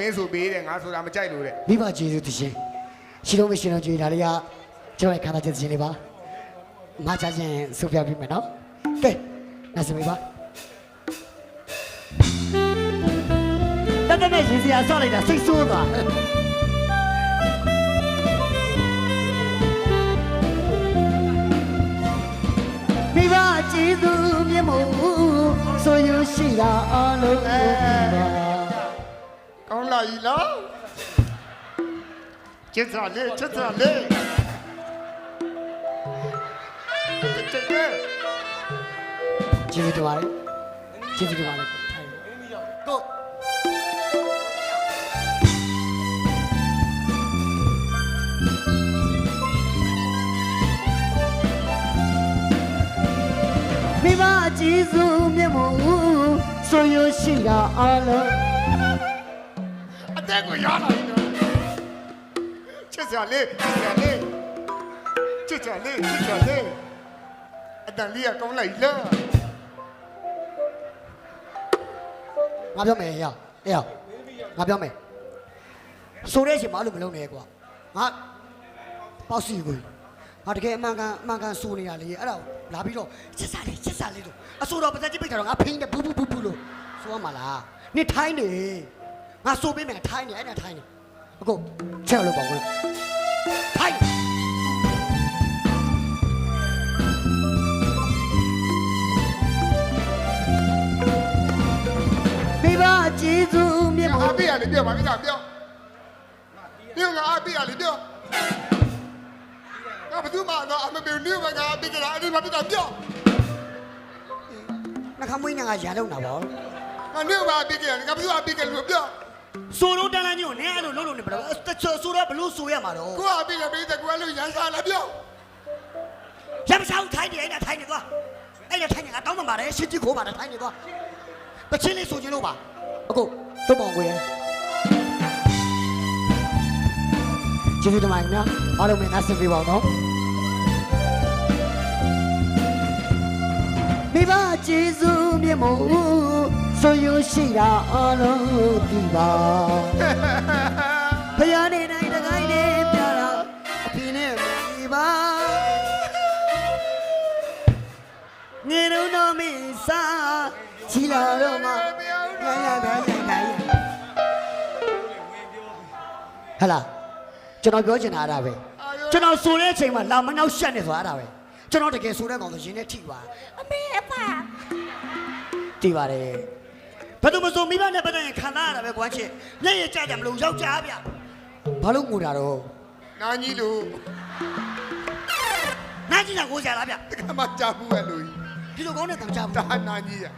မင်းဆိုပေးတယ်ငါဆိုတာမကြိုက်လို့တဲ့မိဘကျေးဇူးတင်ရှင်ရှင်တို့မရှင်တို့ကြွေးဒါတွေကကျွန်တော်ရဲ့ခန္ဓာကျေးဇူးရှင်လေးပါမချချင်းဆုပြပြမယ်နော်ကဲနားစမေပါတတ်တဲ့ရှင်စရာဆောက်လိုက်တာစိတ်ဆိုးသွားမိဘကျေးဇူးမြတ်မို့ဆိုရရှိတာအလုံးကိုပြပါ ကောင်းလာပြီလားကျစ်စားလေးကျစ်စားလေးကျစ်တဲ့ကျေးဇူးတင်ပါတယ်ကျေးဇူးတင်ပါတယ်ကိုမိဘကျေးဇူးမြတ်မို့ဆိုရရှိတာအလုံး အသက်ကိုရလာပြီနော်ချစ်စရာလေးချစ်စရာလေးချစ်စရာလေးချစ်စရာလေးအတန်လေးကကောင်းလိုက်လားငါပြောမယ်ရအေးရငါပြောမယ်ဆိုတဲ့အချိန်မှာအဲ့လိုမလုပ်နဲ့ကွာငါပေါ့စီကိုငါတကယ်အမှန်ကန်အမှန်ကန်ဆိုနေတာလေအဲ့ဒါကိုလာပြီးတော့ချစ်စားလေးချစ်စားလေးတို့အဆိုတော့ပါစက်ကြည့်ပိတ်တာတော့ငါဖိင်းတယ်ဘူးဘူးဘူးဘူးလို့ဆိုရမှာလားနေထိုင်းနေ ငါဆိုပေးမယ်ထိုင်းနေအဲ့ဒါထိုင်းနေအခုချက်လို့ပေါ့ကွာထိုင်းမိဘကျေးဇူးမြတ်ငါမို့အပြည့်ရလေပြောပါမိကပြောပြောငါအပြည့်ရလေပြောငါဘယ်သူမှတော့အမပြေနေမှာငါအပြည့်ကလားအဲ့ဒီမှာပြတာပြောနှခမ်းမွေးနေငါရန်လုံးတာပေါ့ငါနေမှာအပြည့်ကငါဘယ်သူအပြည့်ကလို့ပြော ဆိုတော့တန်းလန်းကြီးကိုနင်းအဲ့လိုလုံးလုံးနေဘယ်လိုတချို့ဆိုတော့ဘလို့ဆိုရမှာတော့ကိုအပြည့်ကပေးတဲ့ကိုလည်းရန်စားလာပြောရမစားထိုင်းနေအဲ့ဒါထိုင်းနေသွားအဲ့ဒါထိုင်းနေငါတောင်းပန်ပါတယ်ရှင်းကြည့်ခိုးပါတယ်ထိုင်းနေသွားတချင်းလေးဆိုချင်လို့ပါအခုတော့ပေါင်ကိုရကျေးဇူးတင်ပါတယ်ခင်ဗျာအားလုံးပဲနားဆင်ပေးပါဦးနော်မိဘကျေးဇူးမြတ်မို့ ဆိုရရှိတာအားလုံးဒီပါဖယားနေတိုင်းတကိုင်းနေပြတာအဖေနဲ့မိပါငေရုံတော်မင်းစားချီလာတော့မှရရရရရဟလာကျွန်တော်ပြောချင်တာအဲ့ဒါပဲကျွန်တော်ဆိုတဲ့အချိန်မှာလာမနှောက်ရှက်နေဆိုတာအဲ့ဒါပဲကျွန်တော်တကယ်ဆိုတဲ့ကောင်ဆိုရင်နဲ့ထိပါအမေအဖတီးပါတယ် ဘယ်သူမဆိုမိဘနဲ့ပတ်သက်ရင်ခံစားရတာပဲကွမ်းချစ်မျက်ရည်ကြကြမလို့ယောက်ျားဗျဘာလို့ငိုတာတော့နာကြီးလို့နားကြည့်တာကိုကြလားဗျတကမှကြာဘူးပဲလို့ဒီလိုကောင်းတဲ့တန်ကြဘူးဒါနာကြီးရယူ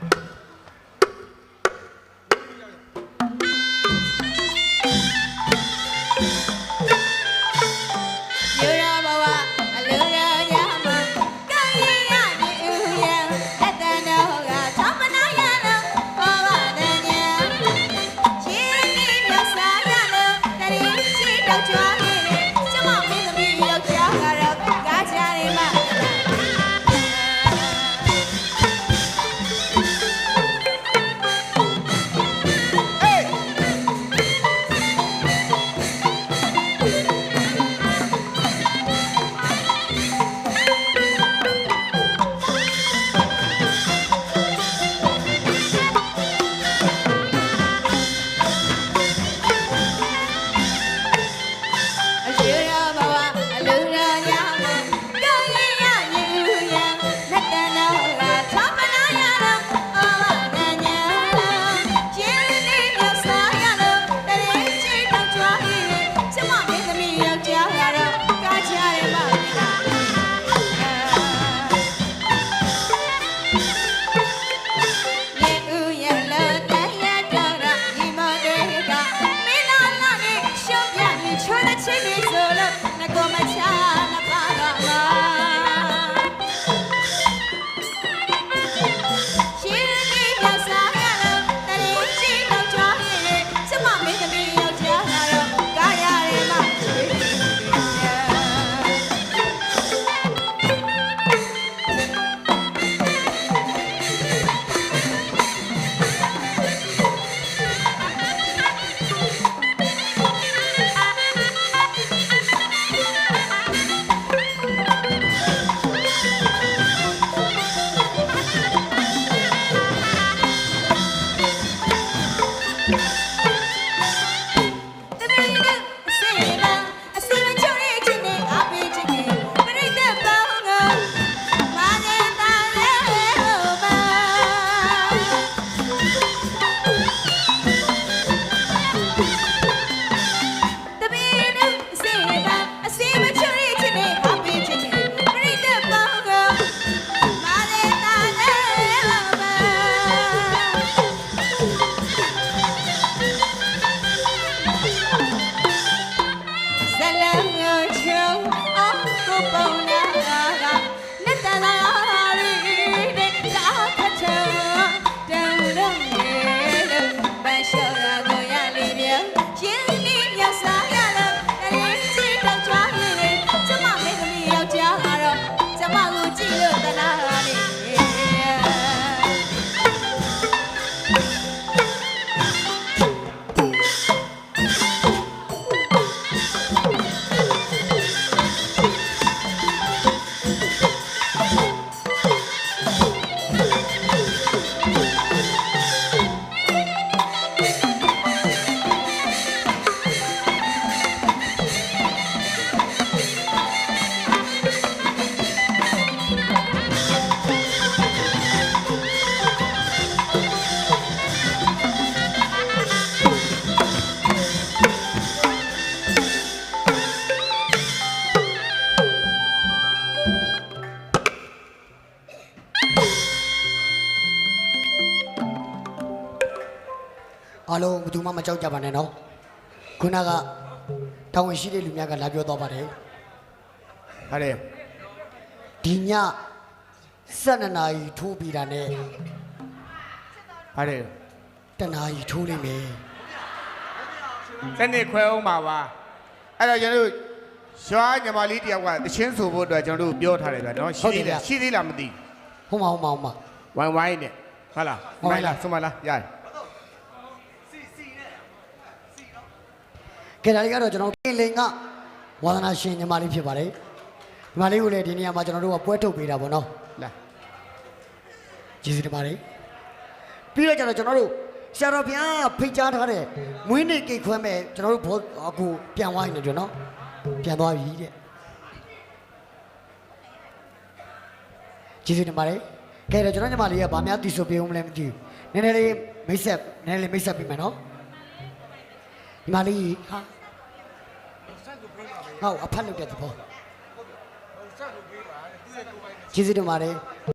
ကြောက်ကြပါနဲ့နော်ခုနကတောင်းဝင်ရှိတဲ့လူများကလာပြောတော့ပါတယ်ဟာလေဒီည7နာရီထိုးပြီးတာနဲ့ဟာလေတနာရီထိုးလိမ့်မယ်စနေခွဲအောင်ပါပါအဲ့တော့ကျွန်တော်တို့ရွာညီမလေးတယောက်ကတချင်းဆိုဖို့အတွက်ကျွန်တော်တို့ပြောထားတယ်ဗျာနော်ရှိသေးတယ်ရှိသေးလားမသိဟုတ်မှာဟုတ်မှာဟုတ်မှာဝိုင်းဝိုင်းနဲ့ဟုတ်လားဝိုဝိုင်းင်းလားလားဆုံးမလားရတယ် ကဲဒါလေးကတော့ကျွန်တော်ကင်လင်ကဝါသနာရှင်ညီမလေးဖြစ်ပါတယ်ညီမလေးကိုလည်းဒီနေရာမှာကျွန်တော်တို့ကပွဲထုတ်ပေးတာပေါ့နော်လာကျေးဇူးတင်ပါတယ်ပြီးတော့ကျွန်တော်ကျွန်တော်တို့ဆရာတော်ဘုရားဖိတ်ကြားထားတဲ့မွေးနေ့ကိတ်ခွဲမဲ့ကျွန်တော်တို့ဘောအခုပြန်သွားနေတယ်နော်ပြန်သွားပြီတဲ့ကျေးဇူးတင်ပါတယ်ကဲတော့ကျွန်တော်ညီမလေးကဗာများတီဆိုပေးဦးမလဲမသိဘူးနည်းနည်းလေးမိတ်ဆက်နည်းနည်းလေးမိတ်ဆက်ပေးမယ်နော် ညီမလေးဟာဟုတ်အဖတ်လုပ်တဲ့သဘောကျေးဇူးတင်ပါတယ်